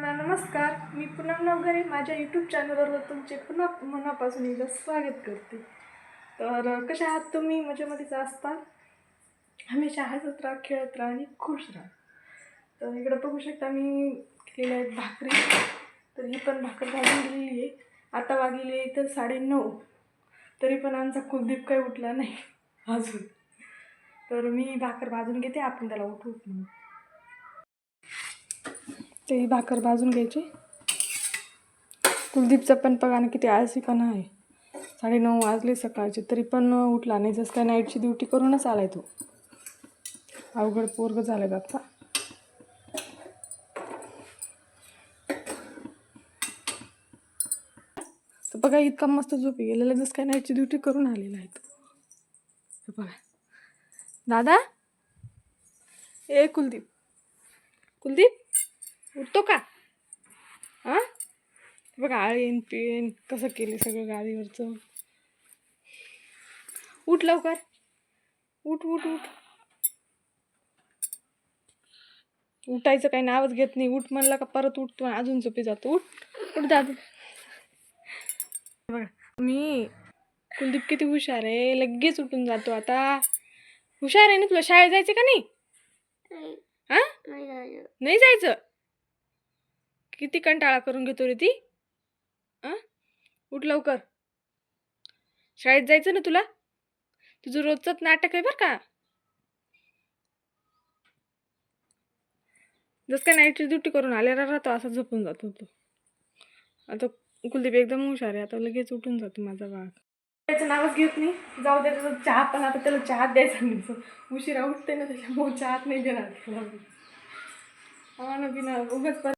नमस्कार. मी पूनम नवघरे. माझ्या यूट्यूब चॅनलवर तुमचे पुन्हा मनापासून एकदा स्वागत करते. तर कशा आहात तुम्ही? मजेमध्येच असता? हमेशा हसत राहा खेळत राहा आणि खुश राहा. तर इकडं बघू शकता मी केलेल्या आहेत भाकरी. तर ही पण भाकर भाजून गेलेली आहे. आता वागलेली आहे तर साडेनऊ. तरी पण आमचा कुलदीप काही उठला नाही अजून. तर मी भाकर भाजून घेते. आपण त्याला उठू तेही ही भाकर भाजून घ्यायची. कुलदीपचा पण बघा ना किती आळसीपणा आहे. साडेनऊ वाजले सकाळचे तरी पण उठला नाही. जसं काय नाईटची ड्युटी करूनच आलाय तो. अवघड पोरग झालं बाप्पा. तर बघा इतका मस्त झोपी गेलेला जसं काय नाईटची ड्युटी करून आलेला आहे तो. बघा. दादा? ए कुलदीप. कुलदीप? उठतो का? हां? बघा आळीन पेन कसं केले सगळं गाडीवरचं उठ लवकर. उठ उठ उठ. उठायचं काही नावच घेत नाही. उठ म्हणलं का परत उठतो अजून झोपी जातो. उठ. उठ दादा. बघा मी कुलदीप किती हुशार आहे. लगेच उठून जातो आता. हुशार आहे ना तुला? शाळेत जायचं का नाही? हां? नाही जायचं? किती कंटाळा करून घेतो रे ती? उठ लवकर. शाळेत जायचं ना तुला? तुझं रोजचंच नाटक आहे बरं का? जसं काय नाईटची ड्युटी करून आलेला राहतो असा झोपून जातो तो. आता कुलदीप एकदम हुशार आहे आता लगेच उठून जातो माझा बाग त्याचं नावच घेत नाही. जाऊ दे त्याचा चहा पण आता त्याला चहा द्यायचा नाही. उशिरा उठते ना त्याच्यामुळे चहात नाही देणार त्याला. हा ना बिना उगाच